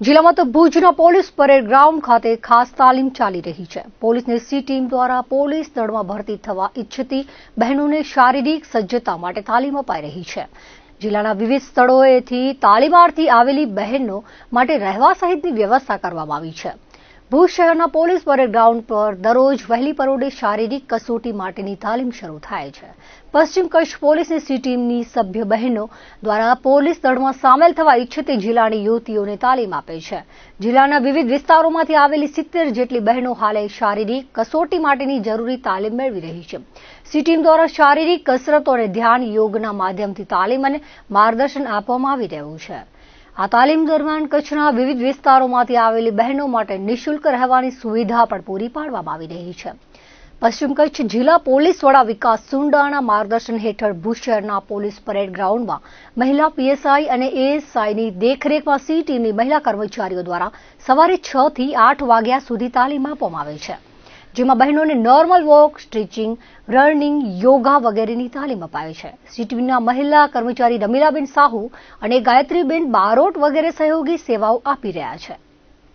જિલ્લામાં તો ભુજના પોલીસ પરેડ ગ્રાઉન્ડ ખાતે ખાસ તાલીમ ચાલી રહી છે. પોલીસની સી ટીમ દ્વારા પોલીસ દળમાં ભરતી થવા ઈચ્છતી બહેનોને શારીરિક સજ્જતા માટે તાલીમ અપાઈ રહી છે. જિલ્લાના વિવિધ સ્થળોએથી તાલીમાર્થી આવેલી બહેનો માટે રહેવા સહિતની વ્યવસ્થા કરવામાં આવી છે. ભુજ શહેરના પોલીસ પરેડ ગ્રાઉન્ડ પર દરરોજ વહેલી પરોડે શારીરિક કસોટી માટેની તાલીમ શરૂ થાય છે. પશ્ચિમ કચ્છ પોલીસની સી ટીમની સભ્ય બહેનો દ્વારા પોલીસ દળમાં સામેલ થવા ઈચ્છતી જિલ્લાની યુવતીઓને તાલીમ આપે છે. જિલ્લાના વિવિધ વિસ્તારોમાંથી આવેલી સિત્તેર જેટલી બહેનો હાલે શારીરિક કસોટી માટેની જરૂરી તાલીમ મેળવી રહી છે. સી ટીમ દ્વારા શારીરિક કસરતો અને ધ્યાન યોગના માધ્યમથી તાલીમ અને માર્ગદર્શન આપવામાં આવી રહ્યું છે. આ તાલીમ દરમિયાન કચ્છના વિવિધ વિસ્તારોમાંથી આવેલી બહેનો માટે નિઃશુલ્ક રહેવાની સુવિધા પણ પૂરી પાડવામાં આવી રહી છે. પશ્ચિમ કચ્છ જિલ્લા પોલીસ વડા વિકાસ સુંડાના માર્ગદર્શન હેઠળ ભુજ શહેરના પોલીસ પરેડ ગ્રાઉન્ડમાં મહિલા પીએસઆઈ અને એએસઆઈની દેખરેખમાં સી ટીમની મહિલા કર્મચારીઓ દ્વારા સવારે છ થી આઠ વાગ્યા સુધી તાલીમ આપવામાં આવે છે. જેમાં બહેનોને normal walk stretching running yoga વગેરેની તાલીમ અપાય છે. સીટીવીના મહિલા કર્મચારી રમીલાબેન સાહુ અને ગાયત્રીબેન બારોટ વગેરે સહયોગી સેવાઓ આપી રહ્યા છે.